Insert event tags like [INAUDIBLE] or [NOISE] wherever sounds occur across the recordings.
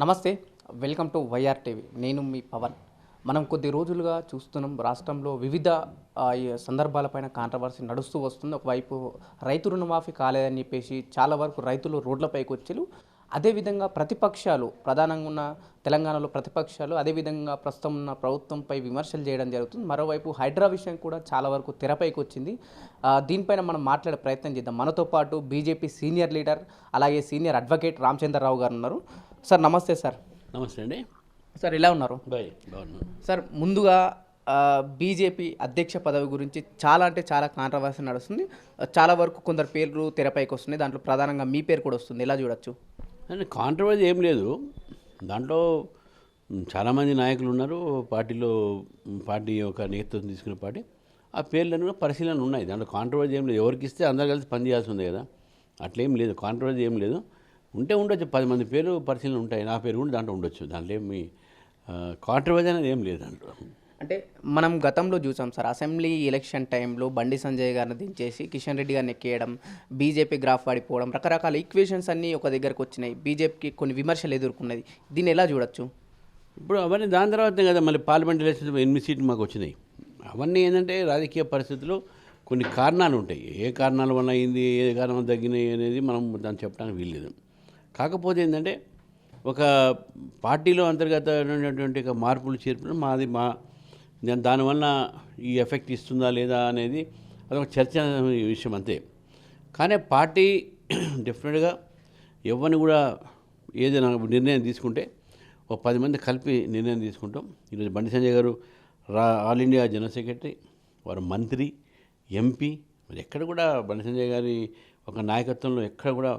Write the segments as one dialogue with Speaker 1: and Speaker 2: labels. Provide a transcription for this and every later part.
Speaker 1: నమస్తే welcome to YR TV. నేను మీ పవన్. మనం కొద్ది రోజులుగా చూస్తున్నాం రాష్ట్రంలో వివిధ ఈ సందర్భాలపైన కాంట్రవర్సీ నడుస్తూ వస్తుంది. ఒకవైపు రైతు రుణమాఫీ కాలేదని చెప్పేసి చాలా వరకు రైతులు రోడ్లపైకి వచ్చారు అదేవిధంగా ప్రతిపక్షాలు ప్రధానంగా ఉన్న తెలంగాణలో ప్రతిపక్షాలు అదేవిధంగా ప్రస్తుతం ఉన్న ప్రభుత్వంపై విమర్శలు చేయడం జరుగుతుంది. మరోవైపు హైడ్రా విషయం కూడా చాలా వరకు తెరపైకి వచ్చింది. దీనిపైన మనం మాట్లాడే ప్రయత్నం చేద్దాం. మనతో పాటు బీజేపీ సీనియర్ లీడర్ అలాగే సీనియర్ అడ్వకేట్ రామచంద్రరావు గారు ఉన్నారు. సార్ నమస్తే సార్.
Speaker 2: నమస్తే అండి.
Speaker 1: సార్ ఎలా ఉన్నారు?
Speaker 2: బాయ్ బాగున్నాను.
Speaker 1: సార్ ముందుగా బీజేపీ అధ్యక్ష పదవి గురించి చాలా అంటే చాలా కాంట్రవర్సీ నడుస్తుంది. చాలా వరకు కొందరు పేర్లు తెరపైకి వస్తున్నాయి. దాంట్లో ప్రధానంగా మీ పేరు కూడా వస్తుంది. ఎలా చూడొచ్చు?
Speaker 2: అంటే కాంట్రవర్సీ ఏం లేదు. దాంట్లో చాలామంది నాయకులు ఉన్నారు. పార్టీలో పార్టీ యొక్క నేతృత్వం తీసుకున్న పార్టీ. ఆ పేర్లను కూడా పరిశీలన ఉన్నాయి. దాంట్లో కాంట్రవర్సీ ఏం లేదు. ఎవరికి ఇస్తే అందరు కలిసి పనిచేయాల్సి ఉంది కదా. అట్లేం లేదు. కాంట్రవర్సీ ఏం లేదు. ఉంటే ఉండొచ్చు. పది మంది పేర్లు పరిశీలన ఉంటాయి. నా పేరు కూడా దాంట్లో ఉండొచ్చు. దాంట్లో ఏమి కాంట్రవర్సీ అనేది ఏం లేదు దాంట్లో.
Speaker 1: అంటే మనం గతంలో చూసాం సార్ అసెంబ్లీ ఎలక్షన్ టైంలో బండి సంజయ్ గారిని దించేసి కిషన్ రెడ్డి గారిని ఎక్కేయడం బీజేపీ గ్రాఫ్ వాడిపోవడం రకరకాల ఈక్వేషన్స్ అన్నీ ఒక దగ్గరకు వచ్చినాయి. బీజేపీకి కొన్ని విమర్శలు ఎదుర్కొన్నది. దీన్ని ఎలా చూడొచ్చు?
Speaker 2: ఇప్పుడు అవన్నీ దాని తర్వాతనే కదా మళ్ళీ పార్లమెంట్ ఎలక్షన్స్ ఎనిమిది సీట్లు మాకు వచ్చినాయి. అవన్నీ ఏంటంటే రాజకీయ పరిస్థితుల్లో కొన్ని కారణాలు ఉంటాయి. ఏ కారణాల వల్ల అయింది ఏ కారణం తగ్గినాయి అనేది మనం దాన్ని చెప్పడానికి వీల్లేదు. కాకపోతే ఏంటంటే ఒక పార్టీలో అంతర్గతమైనటువంటి మార్పులు చేర్పులు మాది మా దాని- దానివల్ల ఈ ఎఫెక్ట్ ఇస్తుందా లేదా అనేది అదొక చర్చ విషయం అంతే. కానీ పార్టీ [CLEARS THROAT] డెఫినెట్గా ఎవరిని కూడా ఏదైనా నిర్ణయం తీసుకుంటే ఒక పది మంది కలిపి నిర్ణయం తీసుకుంటాం. ఈరోజు బండి సంజయ్ గారు రా ఆల్ ఇండియా జనరల్ సెక్రటరీ వారు మంత్రి ఎంపీ మరి ఎక్కడ కూడా బండి సంజయ్ గారి ఒక నాయకత్వంలో ఎక్కడ కూడా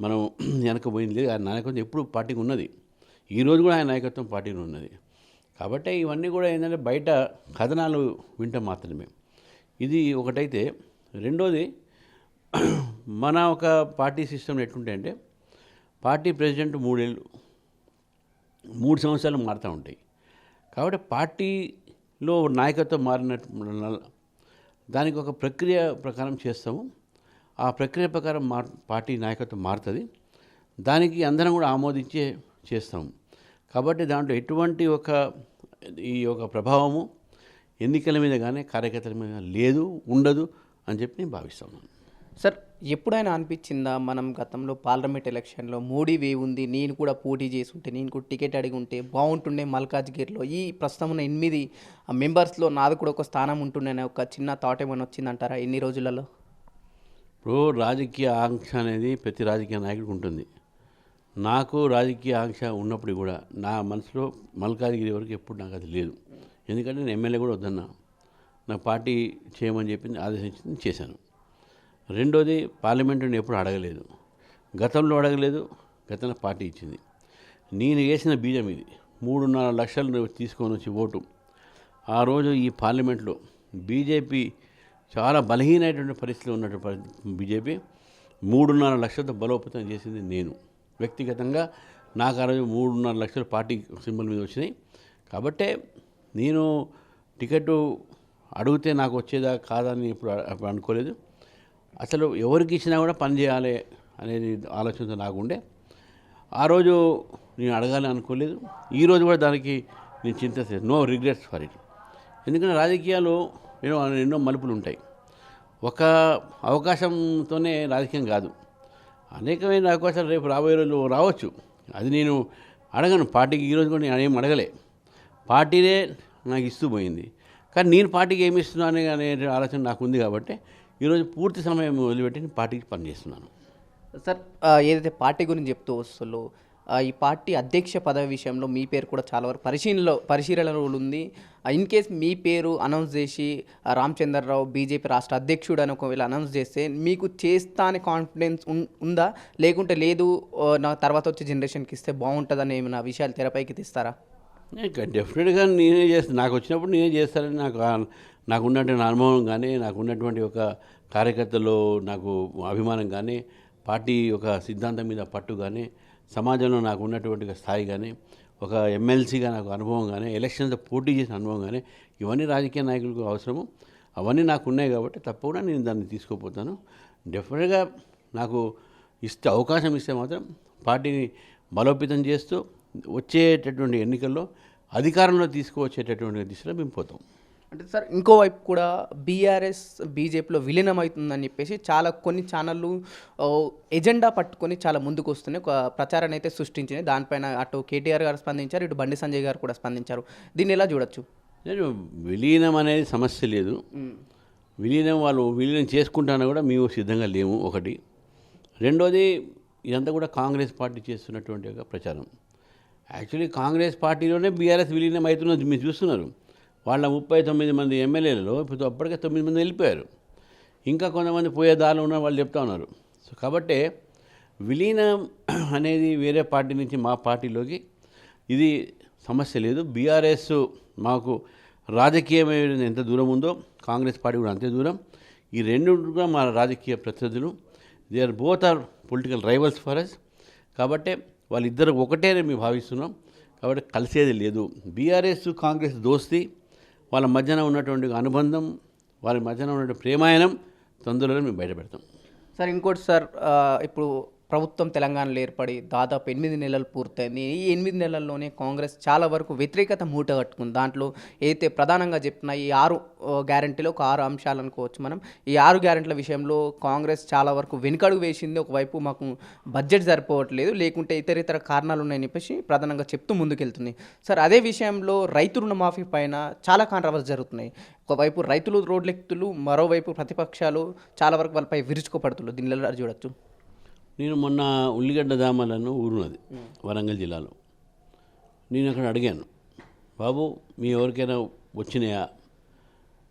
Speaker 2: మనం [CLEARS THROAT] వెనకపోయింది లేదు. ఆయన నాయకత్వం ఎప్పుడు పార్టీకి ఉన్నది. ఈరోజు కూడా ఆయన నాయకత్వం పార్టీకి ఉన్నది. కాబట్టి ఇవన్నీ కూడా ఏంటంటే బయట కథనాలు వింటాం మాత్రమే. ఇది ఒకటైతే. రెండోది [CLEARS THROAT] మన ఒక పార్టీ సిస్టమ్ ఎట్లుంటే అంటే పార్టీ ప్రెసిడెంట్ మూడేళ్ళు మూడు సంవత్సరాలు మారుతూ ఉంటాయి. కాబట్టి పార్టీలో నాయకత్వం మారినట్టు దానికి ఒక ప్రక్రియ ప్రకారం చేస్తాము. ఆ ప్రక్రియ ప్రకారం మార్ పార్టీ నాయకత్వం మారుతుంది. దానికి అందరం కూడా ఆమోదించే చేస్తాం. కాబట్టి దాంట్లో ఎటువంటి ఒక ఈ యొక్క ప్రభావము ఎన్నికల మీద కానీ కార్యకర్తల మీద లేదు ఉండదు అని చెప్పి నేను భావిస్తున్నాను
Speaker 1: సార్ ఎప్పుడైనా అనిపించిందా మనం గతంలో పార్లమెంట్ ఎలక్షన్లో మోడీ వే ఉంది నేను కూడా పోటీ చేసి ఉంటే నేను కూడా టికెట్ అడిగి ఉంటే బాగుంటుండే మల్కాజ్గిరిలో ఈ ప్రస్తుతం ఉన్న ఎనిమిది మెంబర్స్లో నాది కూడా ఒక స్థానం ఉంటుండే అనే ఒక చిన్న థాట్ ఏమైనా వచ్చిందంటారా ఎన్ని రోజులలో?
Speaker 2: ఇప్పుడు రాజకీయ ఆంక్ష అనేది ప్రతి రాజకీయ నాయకుడికి ఉంటుంది. నాకు రాజకీయ ఆంక్ష ఉన్నప్పుడు కూడా నా మనసులో మల్కాజ్గిరి వరకు ఎప్పుడు నాకు అది లేదు. ఎందుకంటే నేను ఎమ్మెల్యే కూడా వద్దన్నా. నా పార్టీ చేయమని చెప్పింది ఆదేశించింది చేశాను. రెండోది పార్లమెంటుని ఎప్పుడు అడగలేదు. గతంలో అడగలేదు గతంలో పార్టీ ఇచ్చింది. నేను వేసిన బీజం ఇది. మూడున్నర లక్షలు తీసుకొని వచ్చి ఓటు. ఆ రోజు ఈ పార్లమెంట్లో బీజేపీ చాలా బలహీనమైనటువంటి పరిస్థితిలో ఉన్నటువంటి బీజేపీ మూడున్నర లక్షలతో బలోపేతం చేసింది నేను. వ్యక్తిగతంగా నాకు ఆ రోజు మూడున్నర లక్షల పార్టీ సింబల్ మీద వచ్చినాయి. కాబట్టే నేను టికెట్ అడిగితే నాకు వచ్చేదా కాదని ఇప్పుడు అప్పుడు అనుకోలేదు. అసలు ఎవరికి ఇచ్చినా కూడా పని చేయాలి అనేది ఆలోచనతో నాకు ఉండే. ఆ రోజు నేను అడగాలని అనుకోలేదు. ఈ రోజు కూడా దానికి నేను చింత నో రిగ్రెట్స్ ఫర్ ఇట్. ఎందుకంటే రాజకీయాలు ఎన్నో ఎన్నో మలుపులు ఉంటాయి. ఒక అవకాశంతోనే రాజకీయం కాదు. అనేకమైన అవకాశాలు రేపు రాబోయే రోజులు రావచ్చు. అది నేను అడగను. పార్టీకి ఈరోజు కూడా నేను ఏం అడగలే. పార్టీనే నాకు ఇస్తూ పోయింది. కానీ నేను పార్టీకి ఏమి ఇస్తున్నాను అనే ఆలోచన నాకు ఉంది కాబట్టి ఈరోజు పూర్తి సమయం వదిలిపెట్టి నేను పార్టీకి పనిచేస్తున్నాను.
Speaker 1: సార్ ఏదైతే పార్టీ గురించి చెప్తూ వస్తుందో ఈ పార్టీ అధ్యక్ష పదవి విషయంలో మీ పేరు కూడా చాలా వరకు పరిశీలనలో పరిశీలనలో ఉంది. ఇన్ కేస్ మీ పేరు అనౌన్స్ చేసి ఆ, రామచంద్రరావు బీజేపీ రాష్ట్ర అధ్యక్షుడు అని ఒకవేళ అనౌన్స్ చేస్తే మీకు చేస్తా అనే కాన్ఫిడెన్స్ ఉందా? లేకుంటే లేదు నా తర్వాత వచ్చే జనరేషన్కి ఇస్తే బాగుంటుందని ఏమైనా విషయాలు తెరపైకి తీస్తారా?
Speaker 2: డెఫినెట్గా నేనే చేస్తాను నాకు వచ్చినప్పుడు నేనే చేస్తానని నాకు నాకు ఉన్నటువంటి అనుభవం కానీ నాకు ఉన్నటువంటి ఒక కార్యకర్తలో నాకు అభిమానం కానీ పార్టీ ఒక సిద్ధాంతం మీద పట్టు కానీ సమాజంలో నాకు ఉన్నటువంటి స్థాయి కానీ ఒక ఎమ్మెల్సీగా నాకు అనుభవం కానీ ఎలక్షన్స్లో పోటీ చేసిన అనుభవం కానీ ఇవన్నీ రాజకీయ నాయకులకు అవసరము. అవన్నీ నాకు ఉన్నాయి కాబట్టి తప్పకుండా నేను దాన్ని తీసుకోపోతాను. డెఫినెట్గా నాకు ఇస్తే అవకాశం ఇస్తే మాత్రం పార్టీని బలోపేతం చేస్తూ వచ్చేటటువంటి ఎన్నికల్లో అధికారంలో తీసుకువచ్చేటటువంటి దిశలో మేము పోతాం.
Speaker 1: అంటే సార్ ఇంకోవైపు కూడా బీఆర్ఎస్ బీజేపీలో విలీనం అవుతుందని చెప్పేసి చాలా కొన్ని ఛానళ్ళు ఎజెండా పట్టుకొని చాలా ముందుకు వస్తున్నాయి. ఒక ప్రచారాన్ని అయితే సృష్టించినాయి. దానిపైన అటు కేటీఆర్ గారు స్పందించారు ఇటు బండి సంజయ్ గారు కూడా స్పందించారు. దీన్ని ఎలా చూడొచ్చు?
Speaker 2: నేను విలీనం అనేది సమస్య లేదు. విలీనం వాళ్ళు విలీనం చేసుకుంటానా కూడా మేము సిద్ధంగా లేము ఒకటి. రెండోది ఇదంతా కూడా కాంగ్రెస్ పార్టీ చేస్తున్నటువంటి ఒక ప్రచారం. యాక్చువల్లీ కాంగ్రెస్ పార్టీలోనే బీఆర్ఎస్ విలీనం అవుతున్నది మీరు చూస్తున్నారు. వాళ్ళ ముప్పై తొమ్మిది మంది ఎమ్మెల్యేలలో ఇప్పుడు అప్పటికే తొమ్మిది మంది వెళ్ళిపోయారు. ఇంకా కొంతమంది పోయే దారిలో ఉన్న వాళ్ళు చెప్తా ఉన్నారు. సో కాబట్టి విలీనం [CLEARS THROAT] అనేది వేరే పార్టీ నుంచి మా పార్టీలోకి ఇది సమస్య లేదు. బీఆర్ఎస్ మాకు రాజకీయమైన ఎంత దూరం ఉందో కాంగ్రెస్ పార్టీ కూడా అంతే దూరం. ఈ రెండు కూడా మా రాజకీయ ప్రతినిధులు. They are both are political rivals for us కాబట్టి వాళ్ళిద్దరు ఒకటే మేము భావిస్తున్నాం. కాబట్టి కలిసేది లేదు. బీఆర్ఎస్ కాంగ్రెస్ దోస్తీ వాళ్ళ మధ్యన ఉన్నటువంటి అనుబంధం వాళ్ళ మధ్యన ఉన్నటువంటి ప్రేమాయణం తొందరలో మేము బయటపెడతాం.
Speaker 1: సార్ ఇంకోటి సార్ ఇప్పుడు ప్రభుత్వం తెలంగాణలో ఏర్పడి దాదాపు ఎనిమిది నెలలు పూర్తయింది. ఈ ఎనిమిది నెలల్లోనే కాంగ్రెస్ చాలా వరకు వ్యతిరేకత మూట కట్టుకుంది. దాంట్లో అయితే ప్రధానంగా చెప్పిన ఈ ఆరు గ్యారంటీలో ఒక ఆరు అంశాలు అనుకోవచ్చు మనం. ఈ ఆరు గ్యారెంటీల విషయంలో కాంగ్రెస్ చాలా వరకు వెనుకడుగు వేసింది. ఒకవైపు మాకు బడ్జెట్ సరిపోవట్లేదు. లేకుంటే ఇతర ఇతర కారణాలు ఉన్నాయని చెప్పేసి ప్రధానంగా చెప్తూ ముందుకెళ్తుంది. సార్ అదే విషయంలో రైతు రుణమాఫీ పైన చాలా కాంట్రవర్సీ జరుగుతున్నాయి. ఒకవైపు రైతులు రోడ్లెక్తులు మరోవైపు ప్రతిపక్షాలు చాలా వరకు వాళ్ళపై విరుచుకోపడుతున్నారు. దీనిలో చూడొచ్చు.
Speaker 2: నేను మొన్న ఉల్లిగడ్డ దామలను ఊరున్నది వరంగల్ జిల్లాలో. నేను అక్కడ అడిగాను బాబు మీ ఎవరికైనా వచ్చినాయా?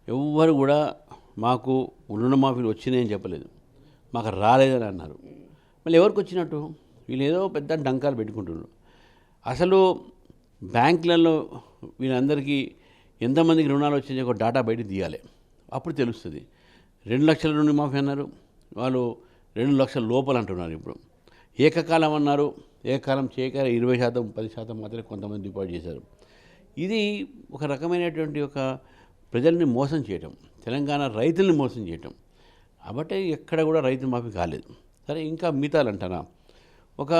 Speaker 2: ఎవ్వరు కూడా మాకు రుణమాఫీలు వచ్చినాయని చెప్పలేదు. మాకు రాలేదని అన్నారు. మళ్ళీ ఎవరికి వచ్చినట్టు? వీళ్ళు ఏదో పెద్ద డంకాలు పెట్టుకుంటున్నారు. అసలు బ్యాంకులలో వీళ్ళందరికీ ఎంతమందికి రుణాలు వచ్చినాయో ఒక డాటా బయట తీయాలి. అప్పుడు తెలుస్తుంది. రెండు లక్షల రుణమాఫీ అన్నారు. వాళ్ళు రెండు లక్షల లోపల అంటున్నారు ఇప్పుడు. ఏకకాలం అన్నారు. ఏకకాలం చేయక ఇరవై శాతం పది శాతం మాత్రమే కొంతమంది డిపాజిట్ చేశారు. ఇది ఒక రకమైనటువంటి ఒక ప్రజల్ని మోసం చేయటం తెలంగాణ రైతుల్ని మోసం చేయటం. కాబట్టి ఎక్కడ కూడా రైతు మాఫీ కాలేదు. సరే ఇంకా మిగతాలు అంటారా ఒక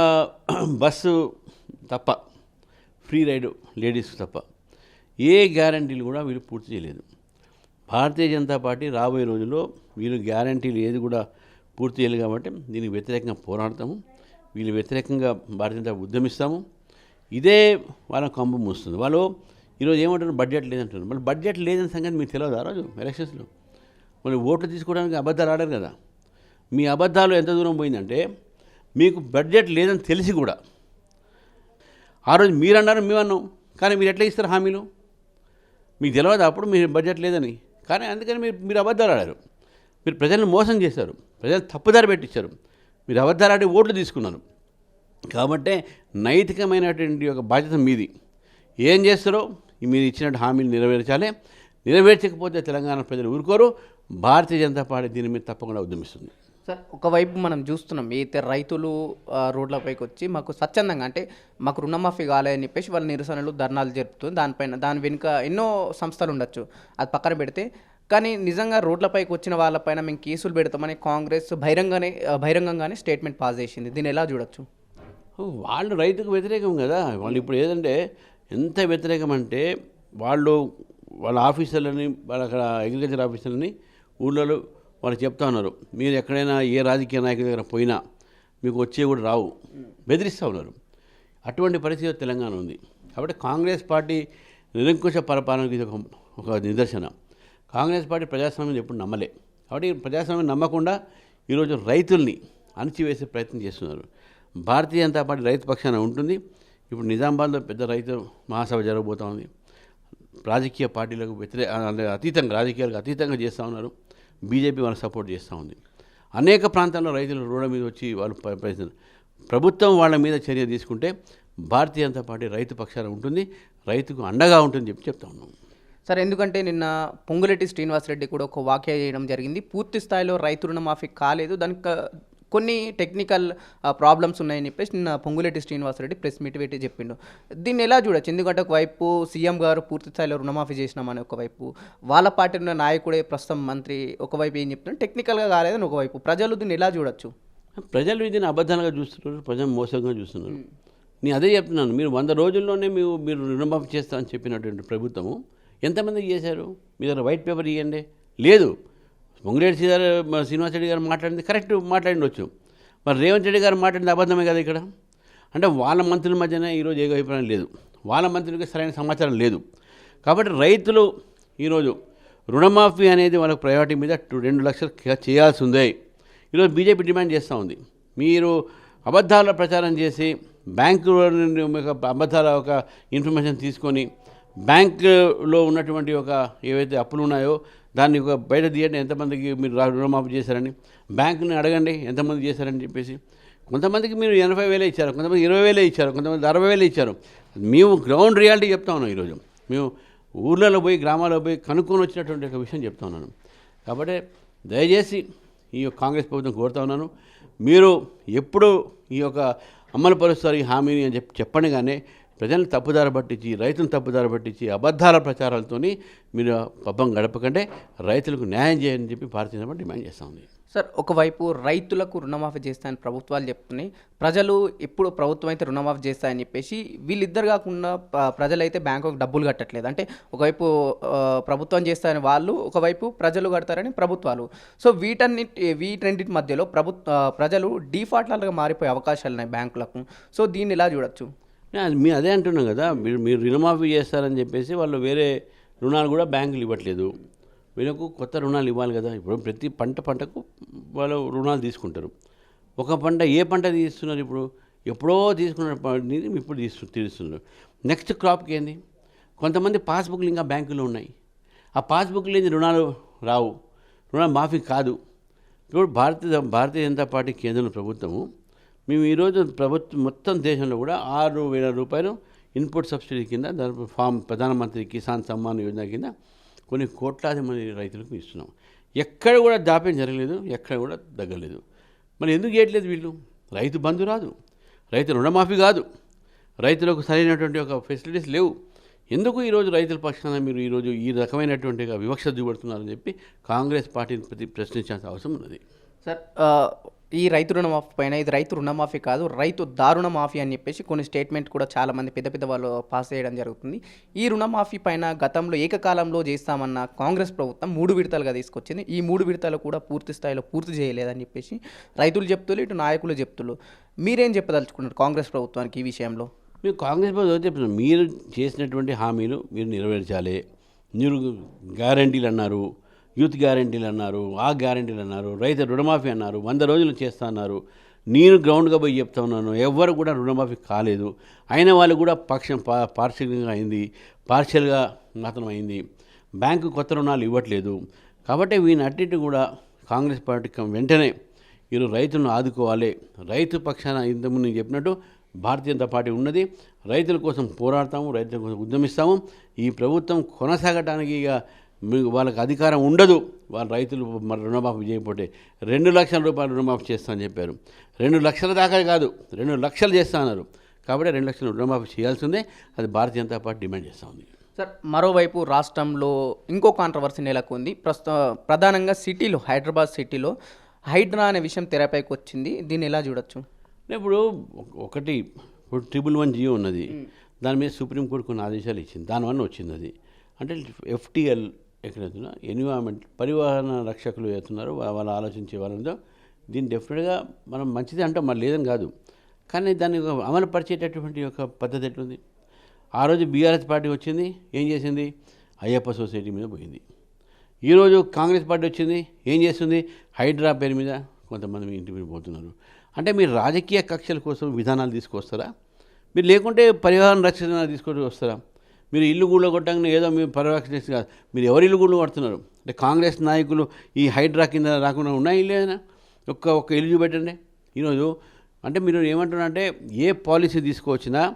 Speaker 2: [CLEARS THROAT] బస్సు తప్ప ఫ్రీ రైడ్ లేడీస్ తప్ప ఏ గ్యారంటీలు కూడా వీళ్ళు పూర్తి చేయలేదు. భారతీయ జనతా పార్టీ రాబోయే రోజుల్లో వీళ్ళు గ్యారంటీలు ఏది కూడా పూర్తి చేయాలి కాబట్టి దీనికి వ్యతిరేకంగా పోరాడతాము. వీళ్ళు వ్యతిరేకంగా భారతీయ జనతా ఉద్యమిస్తాము. ఇదే వాళ్ళ కంబం మూస్తుంది. వాళ్ళు ఈరోజు ఏమంటారు? బడ్జెట్ లేదంటారు మళ్ళీ బడ్జెట్ లేదని సంగతి మీకు తెలియదు ఆ రోజు ఎలక్షన్స్లో? మళ్ళీ ఓట్లు తీసుకోవడానికి అబద్ధాలు ఆడారు కదా. మీ అబద్ధాలు ఎంత దూరం పోయిందంటే మీకు బడ్జెట్ లేదని తెలిసి కూడా ఆ రోజు మీరు అన్నారు మేము అన్నాం కానీ మీరు ఎట్లా ఇస్తారు హామీలు? మీకు తెలియదు అప్పుడు మీరు బడ్జెట్ లేదని? కానీ అందుకని మీరు మీరు అబద్ధాలు ఆడారు. మీరు ప్రజలను మోసం చేశారు. ప్రజలు తప్పుదారి పెట్టించారు. మీరు అబద్ధాలు ఓట్లు తీసుకున్నారు. కాబట్టే నైతికమైనటువంటి ఒక బాధ్యత మీది. ఏం చేస్తారో మీరు ఇచ్చినట్టు హామీలు నెరవేర్చాలి. నెరవేర్చకపోతే తెలంగాణ ప్రజలు ఊరుకోరు. భారతీయ జనతా పార్టీ దీని మీద తప్పకుండా ఉద్యమిస్తుంది.
Speaker 1: సార్ ఒకవైపు మనం చూస్తున్నాం అయితే రైతులు రోడ్లపైకి వచ్చి మాకు స్వచ్ఛందంగా అంటే మాకు రుణమాఫీ కాలేదని చెప్పేసి వాళ్ళ నిరసనలు ధర్నాలు జరుపుతుంది. దానిపైన దాని వెనుక ఎన్నో సంస్థలు ఉండొచ్చు. అది పక్కన పెడితే కానీ నిజంగా రోడ్లపైకి వచ్చిన వాళ్ళపైన మేము కేసులు పెడతామని కాంగ్రెస్ బహిరంగనే బహిరంగంగానే స్టేట్మెంట్ పాస్ చేసింది. దీన్ని ఎలా చూడొచ్చు?
Speaker 2: వాళ్ళు రైతుకు వ్యతిరేకం కదా. వాళ్ళు ఇప్పుడు ఏదంటే ఎంత వ్యతిరేకం అంటే వాళ్ళు వాళ్ళ ఆఫీసర్లని వాళ్ళ అక్కడ అగ్రికల్చర్ ఆఫీసర్లని ఊళ్ళో వాళ్ళు చెప్తా ఉన్నారు. మీరు ఎక్కడైనా ఏ రాజకీయ నాయకుల దగ్గర పోయినా మీకు వచ్చే కూడా రావు. బెదిరిస్తూ ఉన్నారు. అటువంటి పరిస్థితి తెలంగాణ ఉంది. కాబట్టి కాంగ్రెస్ పార్టీ నిరంకుశ పరిపాలనకి ఇది ఒక ఒక నిదర్శన. కాంగ్రెస్ పార్టీ ప్రజాస్వామ్యం ఎప్పుడు నమ్మలే. కాబట్టి ప్రజాస్వామ్యం నమ్మకుండా ఈరోజు రైతుల్ని అణిచివేసే ప్రయత్నం చేస్తున్నారు. భారతీయ జనతా పార్టీ రైతు పక్షాన ఉంటుంది. ఇప్పుడు నిజామాబాద్లో పెద్ద రైతు మహాసభ జరగబోతా ఉంది. రాజకీయ పార్టీలకు వ్యతిరేక అతీతంగా రాజకీయాలకు అతీతంగా చేస్తూ ఉన్నారు. బీజేపీ వాళ్ళని సపోర్ట్ చేస్తూ ఉంది. అనేక ప్రాంతాల్లో రైతులు రోడ్ల మీద వచ్చి వాళ్ళు ప్రయత్నం ప్రభుత్వం వాళ్ళ మీద చర్య తీసుకుంటే భారతీయ జనతా పార్టీ రైతు పక్షాన ఉంటుంది. రైతుకు అండగా ఉంటుంది చెప్పి చెప్తా ఉన్నాం.
Speaker 1: సార్ ఎందుకంటే నిన్న పొంగులేటి శ్రీనివాసరెడ్డి కూడా ఒక వ్యాఖ్య చేయడం జరిగింది. పూర్తి స్థాయిలో రైతు రుణమాఫీ కాలేదు. దానికి కొన్ని టెక్నికల్ ప్రాబ్లమ్స్ ఉన్నాయని చెప్పేసి నిన్న పొంగులేటి శ్రీనివాసరెడ్డి ప్రెస్ మీట్ పెట్టి చెప్పిండు. దీన్ని ఎలా చూడొచ్చు? ఎందుకంటే ఒకవైపు సీఎం గారు పూర్తి స్థాయిలో రుణమాఫీ చేసినామని ఒకవైపు వాళ్ళ పార్టీ ఉన్న నాయకుడే ప్రస్తుతం మంత్రి ఒకవైపు ఏం చెప్తున్నారు టెక్నికల్గా కాలేదని ఒకవైపు. ప్రజలు దీన్ని ఎలా చూడొచ్చు?
Speaker 2: ప్రజలు దీన్ని అబద్ధాలుగా చూస్తున్నారు ప్రజలు మోసంగా చూస్తున్నారు. నేను అదే చెప్తున్నాను. మీరు వంద రోజుల్లోనే మీరు మీరు రుణమాఫీ చేస్తామని చెప్పినటువంటి ప్రభుత్వము ఎంతమందికి చేశారు? మీ దగ్గర వైట్ పేపర్ ఇవ్వండి లేదు. పొంగిరెడ్డి సీదారు శ్రీనివాస్ రెడ్డి గారు మాట్లాడింది కరెక్ట్ మాట్లాడిండొచ్చు. మరి రేవంత్ రెడ్డి గారు మాట్లాడింది అబద్ధమే కదా ఇక్కడ? అంటే వాళ్ళ మంత్రుల మధ్యనే ఈరోజు ఏ అభిప్రాయం లేదు. వాళ్ళ మంత్రులకి సరైన సమాచారం లేదు. కాబట్టి రైతులు ఈరోజు రుణమాఫీ అనేది వాళ్ళకి ప్రయారిటీ మీద టు- రెండు లక్షలు చేయాల్సి ఉంది ఈరోజు బీజేపీ డిమాండ్ చేస్తూ ఉంది. మీరు అబద్ధాల ప్రచారం చేసి బ్యాంకు అబద్ధాల ఒక ఇన్ఫర్మేషన్ తీసుకొని బ్యాంకులో ఉన్నటువంటి ఒక ఏవైతే అప్పులు ఉన్నాయో దాన్ని ఒక బయట తీయండి ఎంతమందికి మీరు రుణమాఫీ చేశారని. బ్యాంకుని అడగండి ఎంతమంది చేశారని చెప్పేసి. కొంతమందికి మీరు ఎనభై వేలే ఇచ్చారు కొంతమంది ఇరవై వేలే ఇచ్చారు కొంతమంది అరవై వేలే ఇచ్చారు. మేము గ్రౌండ్ రియాలిటీ చెప్తా ఉన్నాం ఈరోజు మేము ఊర్లలో పోయి గ్రామాల్లో పోయి కనుక్కొని వచ్చినటువంటి ఒక విషయం చెప్తా ఉన్నాను. కాబట్టి దయచేసి ఈ యొక్క కాంగ్రెస్ ప్రభుత్వం కోరుతా ఉన్నాను. మీరు ఎప్పుడు ఈ యొక్క అమలు పరుస్తారు ఈ హామీని అని చెప్పి చెప్పండి కానీ ప్రజలను తప్పుదారి పట్టించి రైతులను తప్పుదారి పట్టించి అబద్ధాల ప్రచారాలతోని మీరు పబ్బం గడపకంటే రైతులకు న్యాయం చేయని చెప్పి భారతీయ జనతా డిమాండ్ చేస్తూ ఉంది.
Speaker 1: సార్ ఒకవైపు రైతులకు రుణమాఫీ చేస్తాయని ప్రభుత్వాలు చెప్తున్నాయి. ప్రజలు ఎప్పుడు ప్రభుత్వం అయితే రుణమాఫీ చేస్తాయని చెప్పేసి వీళ్ళిద్దరు కాకుండా ప్రజలైతే బ్యాంకుకు డబ్బులు కట్టట్లేదు. అంటే ఒకవైపు ప్రభుత్వం చేస్తాయని వాళ్ళు ఒకవైపు ప్రజలు కడతారని ప్రభుత్వాలు. సో వీటన్నిటి వీటన్నిటి మధ్యలో ప్రభుత్వ ప్రజలు డిఫాల్టర్లుగా మారిపోయే అవకాశాలు ఉన్నాయి బ్యాంకులకు. సో దీన్ని ఇలా చూడొచ్చు?
Speaker 2: మీ అదే అంటున్నాం కదా మీరు మీరు రుణమాఫీ చేస్తారని చెప్పేసి వాళ్ళు వేరే రుణాలు కూడా బ్యాంకులు ఇవ్వట్లేదు. వీళ్ళకు కొత్త రుణాలు ఇవ్వాలి కదా ఇప్పుడు ప్రతి పంట పంటకు వాళ్ళు రుణాలు తీసుకుంటారు. ఒక పంట ఏ పంట తీస్తున్నారు ఇప్పుడు? ఎప్పుడో తీసుకున్న పంటని ఇప్పుడు తీసు తీరుస్తున్నారు నెక్స్ట్ క్రాప్కి ఏంది? కొంతమంది పాస్బుక్లు ఇంకా బ్యాంకులో ఉన్నాయి. ఆ పాస్బుక్ లేని రుణాలు రావు. రుణాలు మాఫీ కాదు. ఇప్పుడు భారతీయ భారతీయ జనతా పార్టీ కేంద్ర ప్రభుత్వము మేము ఈరోజు ప్రభుత్వం మొత్తం దేశంలో కూడా ఆరు వేల రూపాయలు ఇన్పుట్ సబ్సిడీ కింద దాని ఫామ్ ప్రధానమంత్రి కిసాన్ సమ్మాన్ యోజన కింద కొన్ని కోట్లాది మంది రైతులకు ఇస్తున్నాం. ఎక్కడ కూడా జాప్యం జరగలేదు ఎక్కడ కూడా తగ్గలేదు. మరి ఎందుకు చేయట్లేదు వీళ్ళు? రైతు బంధు రాదు. రైతు రుణమాఫీ కాదు. రైతులకు సరైనటువంటి ఒక ఫెసిలిటీస్ లేవు. ఎందుకు ఈరోజు రైతుల పక్షాన మీరు ఈరోజు ఈ రకమైనటువంటి వివక్ష చూపెడుతున్నారని చెప్పి కాంగ్రెస్ పార్టీని ప్రతి ప్రశ్నించాల్సిన అవసరం ఉన్నది.
Speaker 1: సార్ ఈ రైతు రుణమాఫీ పైన ఇది రైతు రుణమాఫీ కాదు రైతు దారుణ మాఫీ అని చెప్పేసి కొన్ని స్టేట్మెంట్ కూడా చాలామంది పెద్ద పెద్ద వాళ్ళు పాస్ చేయడం జరుగుతుంది. ఈ రుణమాఫీ పైన గతంలో ఏకకాలంలో చేస్తామన్న కాంగ్రెస్ ప్రభుత్వం మూడు విడతలుగా తీసుకొచ్చింది. ఈ మూడు విడతలు కూడా పూర్తి స్థాయిలో పూర్తి చేయలేదని చెప్పేసి రైతులు చెప్తున్నారు ఇటు నాయకులు చెప్తున్నారు మీరేం చెప్పదలుచుకున్నారు కాంగ్రెస్ ప్రభుత్వానికి ఈ విషయంలో?
Speaker 2: మీరు కాంగ్రెస్ ప్రభుత్వం చెప్తున్నారు? మీరు చేసినటువంటి హామీలు మీరు నెరవేర్చాలి. మీరు గ్యారంటీలు అన్నారు. యూత్ గ్యారంటీలు అన్నారు ఆ గ్యారంటీలు అన్నారు రైతు రుణమాఫీ అన్నారు వంద రోజులు చేస్తా అన్నారు. నేను గ్రౌండ్గా పోయి చెప్తా ఉన్నాను ఎవ్వరు కూడా రుణమాఫీ కాలేదు. అయిన వాళ్ళు కూడా పక్షం పా పార్షికంగా అయింది పార్షియల్గా మాత్రం అయింది. బ్యాంకు కొత్త రుణాలు ఇవ్వట్లేదు. కాబట్టి వీని కూడా కాంగ్రెస్ పార్టీ వెంటనే ఈరోజు రైతులను ఆదుకోవాలి. రైతు పక్షాన ఇంతకుముందు నేను చెప్పినట్టు భారతీయ జనతా పార్టీ ఉన్నది. రైతుల కోసం పోరాడతాము రైతుల కోసం ఉద్యమిస్తాము. ఈ ప్రభుత్వం కొనసాగటానికి ఇక వాళ్ళకి అధికారం ఉండదు. వాళ్ళ రైతులు మరి రుణమాఫీ చేయకపోతే రెండు లక్షల రూపాయలు రుణమాఫీ చేస్తామని చెప్పారు. రెండు లక్షల దాకా కాదు రెండు లక్షలు చేస్తా అన్నారు. కాబట్టి రెండు లక్షలు రుణమాఫీ చేయాల్సిందే. అది భారతీయ జనతా పార్టీ డిమాండ్ చేస్తూ ఉంది.
Speaker 1: సార్ మరోవైపు రాష్ట్రంలో ఇంకో కాంట్రవర్సీ నెలకొంది. ప్రస్తుత ప్రధానంగా సిటీలో హైదరాబాద్ సిటీలో హైడ్రా అనే విషయం తెరపైకి వచ్చింది. దీన్ని ఎలా చూడొచ్చు?
Speaker 2: ఇప్పుడు ఒక- ఒకటి ఇప్పుడు ట్రిపుల్ వన్ జియో ఉన్నది. దాని మీద సుప్రీంకోర్టు కొన్ని ఆదేశాలు ఇచ్చింది. దానివల్ల వచ్చింది అది. అంటే ఎఫ్టిఎల్ ఎక్కడైతున్నా ఎన్విరాన్మెంట్ పరివాహన రక్షకులు అవుతున్నారు వాళ్ళు ఆలోచించే వాళ్ళు దీన్ని డెఫినెట్గా మనం మంచిది అంటాం మరి లేదని కాదు. కానీ దాన్ని ఒక అమలు పరిచేటటువంటి ఒక పద్ధతి ఎట్లుంది? ఆ రోజు బీఆర్ఎస్ పార్టీ వచ్చింది ఏం చేసింది? అయ్యప్ప సొసైటీ మీద పోయింది. ఈరోజు కాంగ్రెస్ పార్టీ వచ్చింది ఏం చేస్తుంది? హైడ్రా పేరు మీద కొంతమంది మీ ఇంటి మీద పోతున్నారు. అంటే మీరు రాజకీయ కక్షల కోసం విధానాలు తీసుకొస్తారా? మీరు లేకుంటే పరివాహన రక్షణ తీసుకొని వస్తారా? మీరు ఇల్లు గూళ్ళు కొట్టగానే ఏదో మీరు పరిరక్షణ కాదు. మీరు ఎవరు ఇల్లు గూళ్ళు కొడుతున్నారు? అంటే కాంగ్రెస్ నాయకులు ఈ హైడ్రా కింద రాకుండా ఉన్నాయి ఇల్లేనా ఒక్క ఒక్క ఇల్లు చూపెట్టండి. ఈరోజు అంటే మీరు ఏమంటున్నారంటే ఏ పాలసీ తీసుకువచ్చినా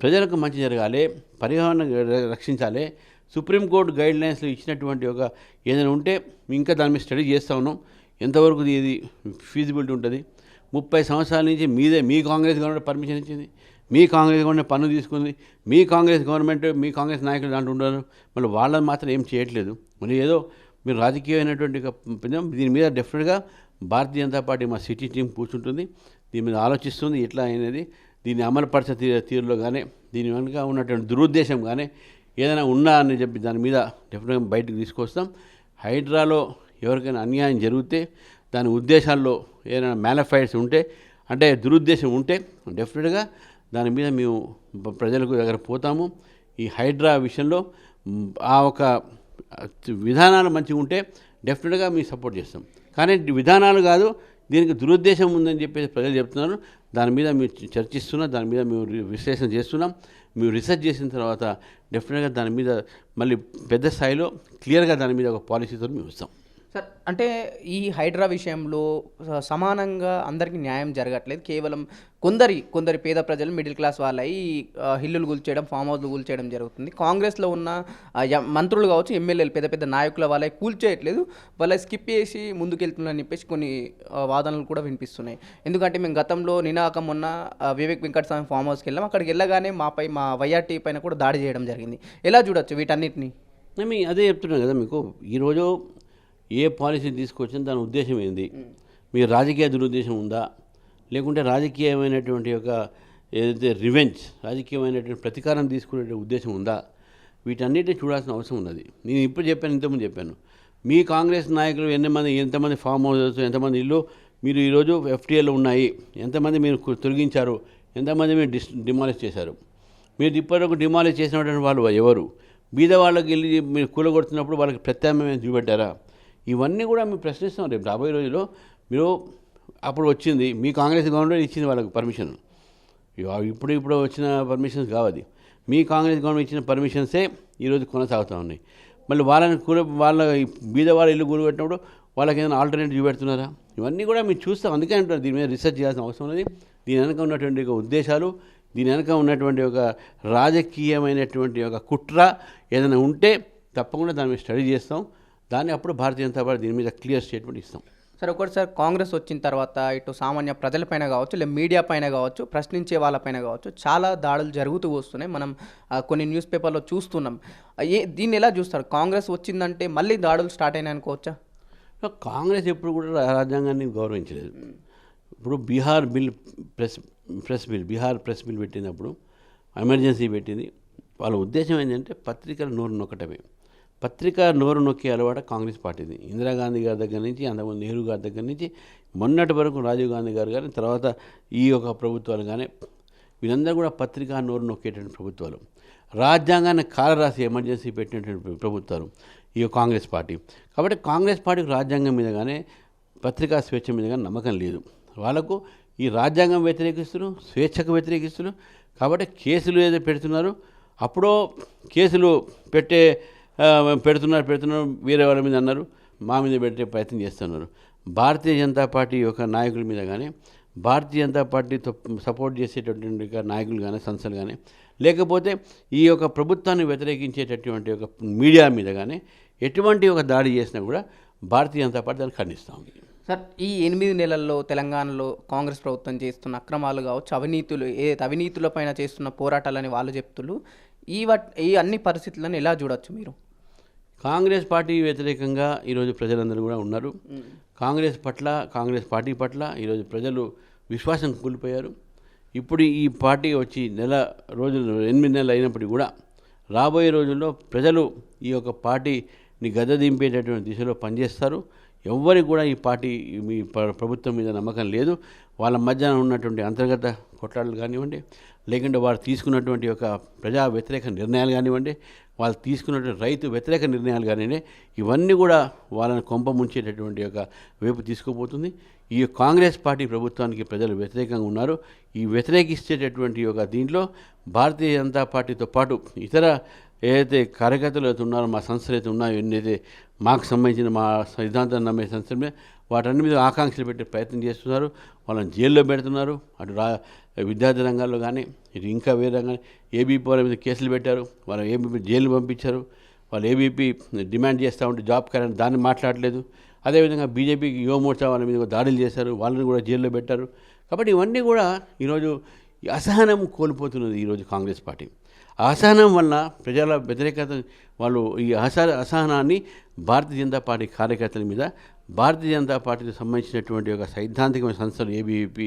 Speaker 2: ప్రజలకు మంచి జరగాలి పరిహారం రక్షించాలి. సుప్రీంకోర్టు గైడ్ లైన్స్లో ఇచ్చినటువంటి ఒక ఏదైనా ఉంటే ఇంకా దాని మీద స్టడీ చేస్తూ ఉన్నాం. ఎంతవరకు ఇది ఫీజిబిలిటీ ఉంటుంది? ముప్పై సంవత్సరాల నుంచి మీదే మీ కాంగ్రెస్ గవర్నమెంట్ పర్మిషన్ ఇచ్చింది. మీ కాంగ్రెస్ గవర్నమెంట్ పన్ను తీసుకుంది మీ కాంగ్రెస్ గవర్నమెంట్ మీ కాంగ్రెస్ నాయకులు దాంట్లో ఉండరు. మళ్ళీ వాళ్ళని మాత్రం ఏం చేయట్లేదు. మరి ఏదో మీరు రాజకీయమైనటువంటి దీని మీద డెఫినెట్గా భారతీయ జనతా పార్టీ మా సిటీ టీం కూర్చుంటుంది. దీని మీద ఆలోచిస్తుంది ఎట్లా అనేది. దీన్ని అమలుపరిచే తీ తీరులో కానీ దీని వెనుక ఉన్నటువంటి దురుద్దేశం కానీ ఏదైనా ఉన్నా అని చెప్పి దాని మీద డెఫినెట్గా బయటకు తీసుకొస్తాం. హైడ్రాలో ఎవరికైనా అన్యాయం జరిగితే దాని ఉద్దేశాల్లో ఏదైనా మ్యానిఫైడ్స్ ఉంటే అంటే దురుద్దేశం ఉంటే డెఫినెట్గా దాని మీద మేము ప్రజలకు దగ్గర పోతాము. ఈ హైడ్రా విషయంలో ఆ ఒక విధానాలు మంచిగా ఉంటే డెఫినెట్గా మేము సపోర్ట్ చేస్తాం. కానీ విధానాలు కాదు దీనికి దురుద్దేశం ఉందని చెప్పేసి ప్రజలు చెప్తున్నారు. దాని మీద మేము చర్చిస్తున్నాం. దాని మీద మేము విశ్లేషణ చేస్తున్నాం. మేము రీసెర్చ్ చేసిన తర్వాత డెఫినెట్గా దాని మీద మళ్ళీ పెద్ద స్థాయిలో క్లియర్గా దాని మీద ఒక పాలసీతో మేము ఇస్తాం
Speaker 1: సార్ అంటే ఈ హైడ్రా విషయంలో సమానంగా అందరికీ న్యాయం జరగట్లేదు. కేవలం కొందరి కొందరి పేద ప్రజలు మిడిల్ క్లాస్ వాళ్ళయి హిల్లులు కూల్చేయడం ఫామ్ హౌస్లు కూల్చేయడం జరుగుతుంది. కాంగ్రెస్లో ఉన్న య- మంత్రులు కావచ్చు ఎమ్మెల్యేలు పెద్ద పెద్ద నాయకుల వాళ్ళకి కూల్చేయట్లేదు. వాళ్ళ స్కిప్ చేసి ముందుకెళ్తున్నారని చెప్పేసి కొన్ని వాదనలు కూడా వినిపిస్తున్నాయి. ఎందుకంటే మేము గతంలో నినాకం ఉన్న వివేక్ వెంకటస్వామి ఫామ్ హౌస్కి వెళ్ళాం. అక్కడికి వెళ్ళగానే మాపై మా వైఆర్టీ పైన కూడా దాడి చేయడం జరిగింది. ఎలా చూడొచ్చు వీటన్నిటిని?
Speaker 2: మేము అదే చెప్తున్నాం కదా మీకు. ఈరోజు ఏ పాలసీని తీసుకొచ్చినా దాని ఉద్దేశం ఏంది? మీ రాజకీయ దురుద్దేశం ఉందా? లేకుంటే రాజకీయమైనటువంటి యొక్క ఏదైతే రివెంజ్ రాజకీయమైనటువంటి ప్రతీకారం తీసుకునే ఉద్దేశం ఉందా? వీటన్నిటిని చూడాల్సిన అవసరం ఉన్నది. నేను ఇప్పుడు చెప్పాను ఇంతకుముందు చెప్పాను. మీ కాంగ్రెస్ నాయకులు ఎంతమంది ఎంతమంది ఫామ్ హౌసెస్ ఎంతమంది ఇల్లు మీరు ఈరోజు ఎఫ్టీఏలో ఉన్నాయి ఎంతమంది మీరు తొలగించారు ఎంతమంది మీరు డిస్ డిమాలిష్ చేశారు? మీరు ఇప్పటివరకు డిమాలిష్ చేసినటువంటి వాళ్ళు ఎవరు? బీద వాళ్ళకి వెళ్ళి మీరు కూలగొడుతున్నప్పుడు వాళ్ళకి ప్రత్యామ్నాయం చూపెట్టారా? ఇవన్నీ కూడా మేము ప్రశ్నిస్తాం రేపు రాబోయే రోజుల్లో. మీరు అప్పుడు వచ్చింది మీ కాంగ్రెస్ గవర్నమెంట్ ఇచ్చింది వాళ్ళకి పర్మిషన్ ఇప్పుడు ఇప్పుడు వచ్చిన పర్మిషన్స్ కావది మీ కాంగ్రెస్ గవర్నమెంట్ ఇచ్చిన పర్మిషన్సే ఈరోజు కొనసాగుతూ ఉన్నాయి. మళ్ళీ వాళ్ళని కూర వాళ్ళ బీద వాళ్ళ ఇల్లు కూరబెట్టినప్పుడు వాళ్ళకి ఏదైనా ఆల్టర్నేటివ్ చూపెడుతున్నారా? ఇవన్నీ కూడా మీరు చూస్తాం. అందుకే అంటారు దీని మీద రీసెర్చ్ చేయాల్సిన అవసరం ఉన్నది. దీని వెనక ఉన్నటువంటి ఒక ఉద్దేశాలు దీని వెనక ఉన్నటువంటి ఒక రాజకీయమైనటువంటి ఒక కుట్ర ఏదైనా ఉంటే తప్పకుండా దాని మీద స్టడీ చేస్తాం. దాన్ని అప్పుడు భారతీయ జనతా పార్టీ దీని మీద క్లియర్ స్టేట్మెంట్ ఇస్తాం.
Speaker 1: సరే ఒకటిసారి కాంగ్రెస్ వచ్చిన తర్వాత ఇటు సామాన్య ప్రజలపైన కావచ్చు లేదా మీడియా పైన కావచ్చు ప్రశ్నించే వాళ్ళపైన కావచ్చు చాలా దాడులు జరుగుతూ వస్తున్నాయి. మనం కొన్ని న్యూస్ పేపర్లో చూస్తున్నాం. ఏ దీన్ని ఎలా చూస్తారు? కాంగ్రెస్ వచ్చిందంటే మళ్ళీ దాడులు స్టార్ట్ అయినాయి అనుకోవచ్చా?
Speaker 2: కాంగ్రెస్ ఎప్పుడు కూడా రాజ్యాంగాన్ని గౌరవించలేదు. ఇప్పుడు Bihar bill press press bill Bihar press bill పెట్టినప్పుడు ఎమర్జెన్సీ పెట్టింది. వాళ్ళ ఉద్దేశం ఏంటంటే పత్రికలు నోరు నొక్కటమే. పత్రిక నోరు నొక్కే అలవాటు కాంగ్రెస్ పార్టీది. ఇందిరాగాంధీ గారి దగ్గర నుంచి అంతకుముందు నెహ్రూ గారి దగ్గర నుంచి మొన్నటి వరకు రాజీవ్ గాంధీ గారు కానీ తర్వాత ఈ యొక్క ప్రభుత్వాలు కానీ వీళ్ళందరూ కూడా పత్రికా నోరు నొక్కేటువంటి ప్రభుత్వాలు. రాజ్యాంగాన్ని కాలరాసి ఎమర్జెన్సీ పెట్టినటువంటి ప్రభుత్వాలు ఈ కాంగ్రెస్ పార్టీ. కాబట్టి కాంగ్రెస్ పార్టీకి రాజ్యాంగం మీద కానీ పత్రికా స్వేచ్ఛ మీద కానీ నమ్మకం లేదు. వాళ్ళకు ఈ రాజ్యాంగం వ్యతిరేకిస్తున్నారు స్వేచ్ఛకు వ్యతిరేకిస్తున్నారు. కాబట్టి కేసులు ఏదో పెడుతున్నారు అప్పుడో కేసులు పెట్టే పెడుతున్నారు పెడుతున్నారు వేరే వాళ్ళ మీద అన్నారు మా మీద పెట్టే ప్రయత్నం చేస్తున్నారు. భారతీయ జనతా పార్టీ యొక్క నాయకుల మీద కానీ భారతీయ జనతా పార్టీతో సపోర్ట్ చేసేటటువంటి నాయకులు కానీ సంస్థలు కానీ లేకపోతే ఈ యొక్క ప్రభుత్వాన్ని వ్యతిరేకించేటటువంటి ఒక మీడియా మీద కానీ ఎటువంటి ఒక దాడి చేసినా కూడా భారతీయ జనతా పార్టీ దాన్ని ఖండిస్తాం
Speaker 1: సార్ ఈ ఎనిమిది నెలల్లో తెలంగాణలో కాంగ్రెస్ ప్రభుత్వం చేస్తున్న అక్రమాలు కావచ్చు అవినీతులు ఏ అవినీతులపైన చేస్తున్న పోరాటాలని వాళ్ళు చెప్తున్నారు ఈ వట్ ఈ అన్ని పరిస్థితులను ఎలా చూడొచ్చు మీరు?
Speaker 2: కాంగ్రెస్ పార్టీ వ్యతిరేకంగా ఈరోజు ప్రజలందరూ కూడా ఉన్నారు. కాంగ్రెస్ పట్ల కాంగ్రెస్ పార్టీ పట్ల ఈరోజు ప్రజలు విశ్వాసం కోల్పోయారు. ఇప్పుడు ఈ పార్టీ వచ్చి నెల రోజులు ఎనిమిది నెలలు అయినప్పటికీ కూడా రాబోయే రోజుల్లో ప్రజలు ఈ యొక్క పార్టీని గద దింపేటటువంటి దిశలో పనిచేస్తారు. ఎవ్వరికి కూడా ఈ పార్టీ మీ ప్ర- ప్రభుత్వం మీద నమ్మకం లేదు. వాళ్ళ మధ్య ఉన్నటువంటి అంతర్గత కొట్లాటలు కానివ్వండి లేకుంటే వారు తీసుకున్నటువంటి ఒక ప్రజా వ్యతిరేక నిర్ణయాలు కానివ్వండి వాళ్ళు తీసుకున్నటువంటి రైతు వ్యతిరేక నిర్ణయాలు కానివ్వండి ఇవన్నీ కూడా వాళ్ళని కొంప ముంచేటటువంటి ఒక వైపు తీసుకుపోతుంది. ఈ కాంగ్రెస్ పార్టీ ప్రభుత్వానికి ప్రజలు వ్యతిరేకంగా ఉన్నారు. ఈ వ్యతిరేకిస్తేటటువంటి ఒక దీంట్లో భారతీయ జనతా పార్టీతో పాటు ఇతర ఏదైతే కార్యకర్తలు అయితే ఉన్నారో మా సంస్థలు అయితే ఉన్నాయో ఎన్నైతే మాకు సంబంధించిన మా సిద్ధాంతాన్ని నమ్మే సంస్థల మీద వాటన్ని మీద ఆకాంక్షలు పెట్టే ప్రయత్నం చేస్తున్నారు. వాళ్ళని జైల్లో పెడుతున్నారు. అటు రా విద్యార్థి రంగాల్లో కానీ ఇటు ఇంకా వేరే రంగాన్ని ఏబీపీ వాళ్ళ మీద కేసులు పెట్టారు వాళ్ళు ఏబీపీ జైలు పంపించారు వాళ్ళు ఏబీపీ డిమాండ్ చేస్తూ ఉంటే జాబ్ క్యారెంట్ దాన్ని మాట్లాడలేదు. అదేవిధంగా బీజేపీకి యువమోర్చా వాళ్ళ మీద దాడులు చేశారు వాళ్ళని కూడా జైల్లో పెట్టారు. కాబట్టి ఇవన్నీ కూడా ఈరోజు అసహనం కోల్పోతున్నది ఈరోజు కాంగ్రెస్ పార్టీ. అసహనం వల్ల ప్రజల వ్యతిరేకత వాళ్ళు ఈ అస అసహనాన్ని భారతీయ జనతా పార్టీ కార్యకర్తల మీద భారతీయ జనతా పార్టీకి సంబంధించినటువంటి ఒక సైద్ధాంతికమైన సంస్థలు ఏబీవీపీ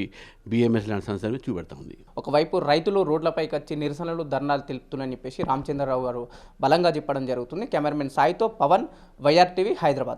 Speaker 2: బీఎంఎస్ లాంటి సంస్థలు చూపెడతా ఉంది.
Speaker 1: ఒకవైపు రైతులు రోడ్లపైకి వచ్చి నిరసనలు ధర్నాలు తెలుపుతున్నారని చెప్పేసి రామచంద్రరావు గారు బలంగా చెప్పడం జరుగుతుంది. కెమెరామెన్ సాయితో పవన్ వైఆర్టీవీ హైదరాబాద్.